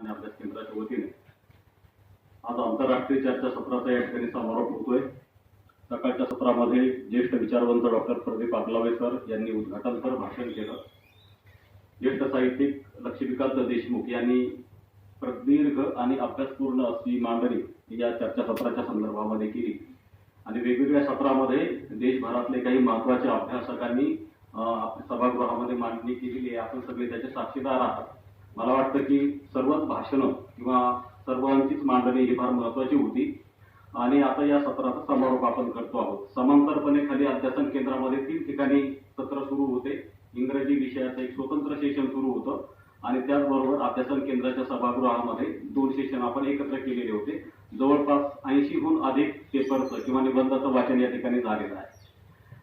आणि अभ्यास केंद्राच्या वतीने. आज आंतरराष्ट्रीय चर्चा सत्राचा या ठिकाणी समारोप होतोय. सकाळच्या सत्रामध्ये ज्येष्ठ विचारवंत डॉक्टर प्रदीप आगलावे सर यांनी उद्घाटनपर भाषण केलं. ज्येष्ठ साहित्यिक लक्ष्मीकांत देशमुख यांनी प्रदीर्घ आणि अभ्यासपूर्ण अशी मांडणी या चर्चा सत्राच्या संदर्भामध्ये केली. आणि वेगवेगळ्या सत्रामध्ये देशभरातले काही महत्त्वाच्या अभ्यासकांनी सभागृहामध्ये मांडणी केलेली आहे. आपण सगळे त्याचे साक्षीदार आहात. मला वाटतं की सर्वच भाषणं किंवा सर्वांचीच मांडणी ही फार महत्वाची होती. आणि आता या सत्राचा समारोप आपण करतो आहोत. समांतरपणे खाली अध्यासन केंद्रामध्ये तीन ठिकाणी सत्र सुरू होते. इंग्रजी विषयाचं एक स्वतंत्र सेशन सुरू होतं. आणि त्याचबरोबर अध्यासन केंद्राच्या सभागृहामध्ये दोन सेशन आपण एकत्र केलेले होते. जवळपास ऐंशीहून अधिक पेपरचं किंवा निबंधाचं वाचन या ठिकाणी झालेलं आहे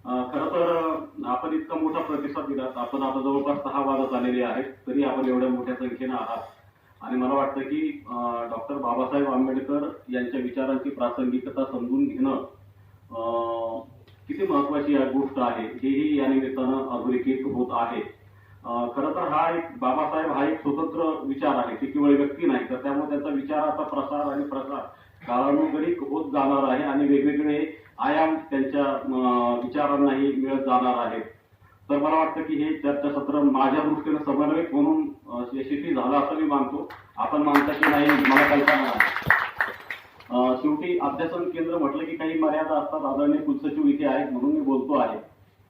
अं, खरं तर अं, आपण इतका मोठा प्रतिसाद दिला आपण आता जवळपास सहा वाजत आलेले आहेत तरी आपण एवढ्या मोठ्या संख्येनं आहात. आणि मला वाटतं की डॉक्टर बाबासाहेब आंबेडकर यांच्या विचारांची प्रासंगिकता समजून घेणं किती महत्वाची गोष्ट आहे हेही या निमित्तानं अधोरेखित होत आहे. खर खरं तर हा एक बाबासाहेब हा एक स्वतंत्र विचार आहे ती केवळ व्यक्ती नाही तर त्यामुळे त्याचा विचाराचा प्रसार आणि प्रसार कालानुगणिक होत जाणार आहे आणि वेगवेगळे आयाम त्यांच्या विचारांनाही मिळत जाणार आहेत. तर मला वाटतं की हे चर्चासत्र माझ्या दृष्टीनं समन्वयक म्हणून यशस्वी झालं असं मी मानतो. आपण मानता की नाही मला कल्पना नाही. शेवटी अध्यासन केंद्र म्हटलं की काही मर्यादा असतात आदरणीय कुलसचिव इथे आहेत म्हणून मी बोलतो आहे.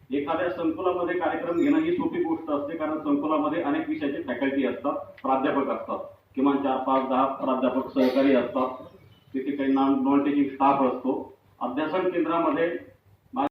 एखाद्या संकुलामध्ये कार्यक्रम घेणं ही सोपी गोष्ट असते कारण संकुलामध्ये अनेक विषयाचे फॅकल्टी असतात प्राध्यापक असतात किमान चार पाच दहा प्राध्यापक सहकारी असतात. तिथे काही नॉन टीचिंग स्टाफ असतो. अध्यासन केंद्रामध्ये